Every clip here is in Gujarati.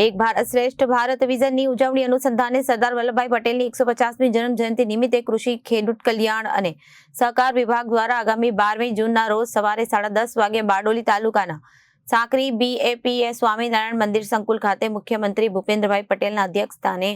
એક ભારત શ્રેષ્ઠ ભારત વિઝનની ઉજવણી અનુસંધાને સરદાર વલ્લભભાઈ પટેલની એકસો પચાસમી જન્મ જયંતિ નિમિત્તે કૃષિ, ખેડૂત કલ્યાણ અને સહકાર વિભાગ દ્વારા આગામી બારમી જૂનના રોજ સવારે સાડા દસ વાગે બારડોલી તાલુકાના સાંકરી બીએપીએ સ્વામિનારાયણ મંદિર સંકુલ ખાતે મુખ્યમંત્રી ભૂપેન્દ્રભાઈ પટેલના અધ્યક્ષસ્થાને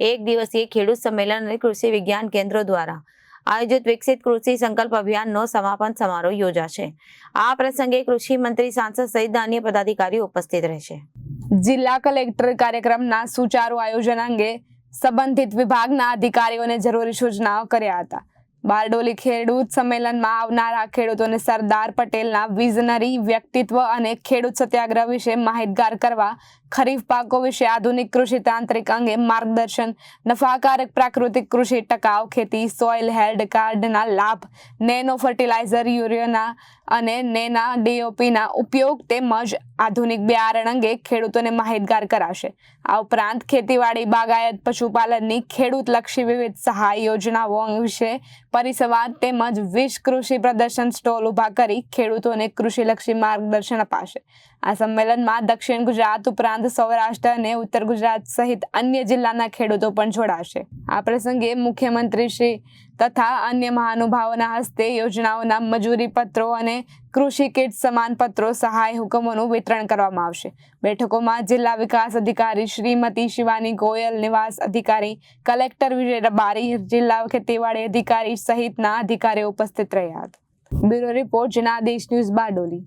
એક દિવસીય ખેડૂત સંમેલન અને કૃષિ વિજ્ઞાન કેન્દ્રો દ્વારા આયોજિત વિકસિત કૃષિ સંકલ્પ અભિયાનનો સમાપન સમારોહ યોજાશે. આ પ્રસંગે કૃષિ મંત્રી સાંસદ સહિત અન્ય પદાધિકારીઓ ઉપસ્થિત રહેશે. જિલ્લા કલેક્ટર કાર્યક્રમના સુચારુ આયોજન અંગે સંબંધિત વિભાગના અધિકારીઓને જરૂરી સૂચનાઓ કર્યા હતા. બારડોલી ખેડૂત સંમેલનમાં આવનારા ખેડૂતોને સરદાર પટેલના વિઝનરી, વ્યક્તિત્વ અને ખેડૂત સત્યાગ્રહ વિશે માહિતગાર કરવા ખરીફ પાકો વિશે આધુનિક કૃષિ તાંત્રિક અંગે માર્ગદર્શન, નફાકારક પ્રાકૃતિક કૃષિ ટકાઉ ખેતી, સોઇલ હેલ્ડ કાર્ડના લાભ, નેનો ફર્ટિલાઇઝર યુરિયાના અને નેના ડીઓપીના ઉપયોગ તેમજ આધુનિક બિયારણ અંગે ખેડૂતોને માહિતગાર કરાશે. આ ઉપરાંત ખેતીવાડી, બાગાયત, પશુપાલનની ખેડૂતલક્ષી વિવિધ સહાય યોજનાઓ વિશે પરિસંવાદ તેમજ વીજ કૃષિ પ્રદર્શન સ્ટોલ ઊભા કરી ખેડૂતોને કૃષિલક્ષી માર્ગદર્શન અપાશે. આ સંમેલનમાં દક્ષિણ ગુજરાત ઉપરાંત સૌરાષ્ટ્ર અને ઉત્તર ગુજરાત સહિત અન્ય જિલ્લાના ખેડૂતો પણ જોડાશે. આ પ્રસંગે મુખ્યમંત્રી શ્રી તથા અન્ય મહાનુભાવોના હસ્તે યોજનાઓના મજૂરી પત્રો અને કૃષિ કીટ સમાન પત્રો સહાય હુકમોનું વિતરણ કરવામાં આવશે. બેઠકોમાં જિલ્લા વિકાસ અધિકારી શ્રીમતી શિવાની ગોયલ, નિવાસ અધિકારી કલેક્ટર વિજય રબારી, જિલ્લા ખેતીવાડી અધિકારી સહિતના અધિકારીઓ ઉપસ્થિત રહ્યા હતા. Bureau report, Janadesh news Bardoli.